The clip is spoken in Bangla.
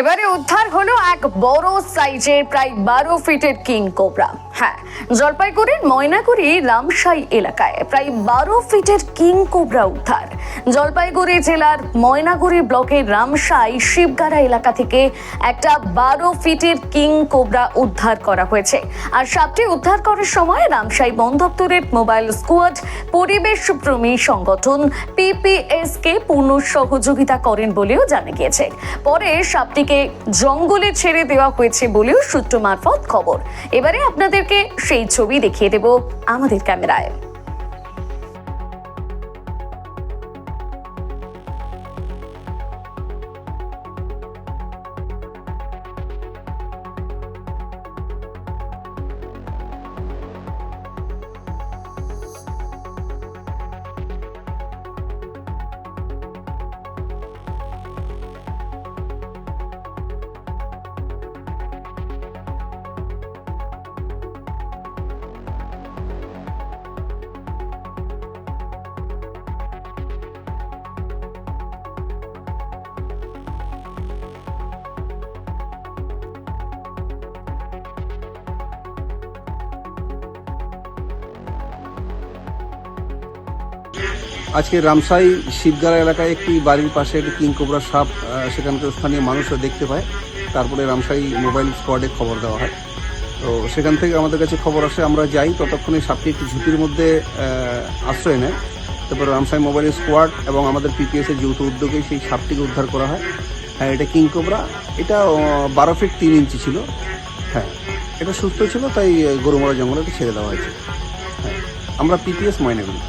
এবারে উদ্ধার হলো এক বড় সাইজের প্রায় বারো ফিটের কিং কোবরা হ্যাঁ জলপাইগুড়ির ময়নাগুড়ি রামসাই এলাকায় প্রায় বারো ফিটের কিং কোবরা উদ্ধার। জলপাইগুড়ি জেলার ময়নাগুড়ি ব্লকের রামসাই শিবগাড়া এলাকা থেকে একটা বারো ফিটের কিং কোবরা উদ্ধার করা হয়েছে। আর সাপটি উদ্ধার করার সময় রামসাই বন দপ্তরের মোবাইল স্কোয়াড পরিবেশ প্রেমী সংগঠন পিপিএস কে পূর্ণ সহযোগিতা করেন বলেও জানা গিয়েছে। পরে সাপটিকে জঙ্গলে ছেড়ে দেওয়া হয়েছে বলেও সূত্র মারফত খবর। এবারে আপনাদেরকে সেই ছবি দেখিয়ে দেব আমাদের ক্যামেরায়। আজকে রামসাই শিবগাড়া এলাকায় একটি বাড়ির পাশে একটি কিং কোবরা সাপ সেখানকার স্থানীয় মানুষরা দেখতে পায়। তারপরে রামসাই মোবাইল স্কোয়াডে খবর দেওয়া হয়। তো সেখান থেকে আমাদের কাছে খবর আসে, আমরা যাই, ততক্ষণে সাপটি একটি ঝুঁকির মধ্যে আশ্রয় নেয়। তারপরে রামসাই মোবাইল স্কোয়াড এবং আমাদের পিপিএসের যৌথ উদ্যোগে সেই সাপটিকে উদ্ধার করা হয়। হ্যাঁ এটা কিং কোবরা। এটা বারো ফিট তিন ইঞ্চি ছিল। হ্যাঁ এটা সুস্থ ছিল, তাই গরুমারা জঙ্গলে ছেড়ে দেওয়া হয়েছে। হ্যাঁ আমরা পিপিএস ময়না করি